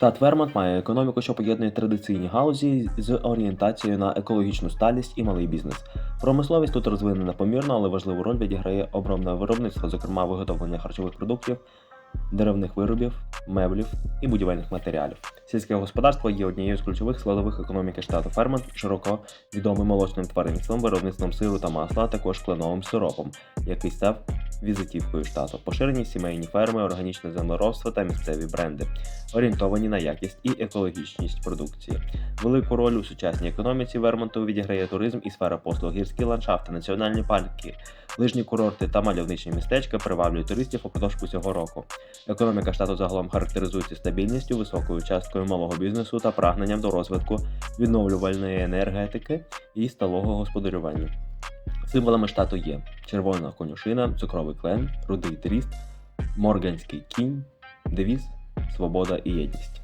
Штат Вермонт має економіку, що поєднує традиційні галузі з орієнтацією на екологічну сталість і малий бізнес. Промисловість тут розвинена помірно, але важливу роль відіграє обробне виробництво, зокрема виготовлення харчових продуктів, деревних виробів, меблів і будівельних матеріалів. Сільське господарство є однією з ключових складових економіки штату Фермонт, широко відомий молочним тваринством, виробництвом сиру та масла, а також кленовим сиропом, який став візитівкою штату. Поширені сімейні ферми, органічне землеробство та місцеві бренди, орієнтовані на якість і екологічність продукції. Велику роль у сучасній економіці Вермонту відіграє туризм і сфера послуг, гірські ландшафти, національні парки, лижні курорти та мальовничі містечка приваблюють туристів упродовж усього року. Економіка штату загалом характеризується стабільністю, високою часткою малого бізнесу та прагненням до розвитку відновлювальної енергетики і сталого господарювання. Символами штату є червона конюшина, цукровий клен, рудий тріст, морганський кінь, девіз, свобода і єдність.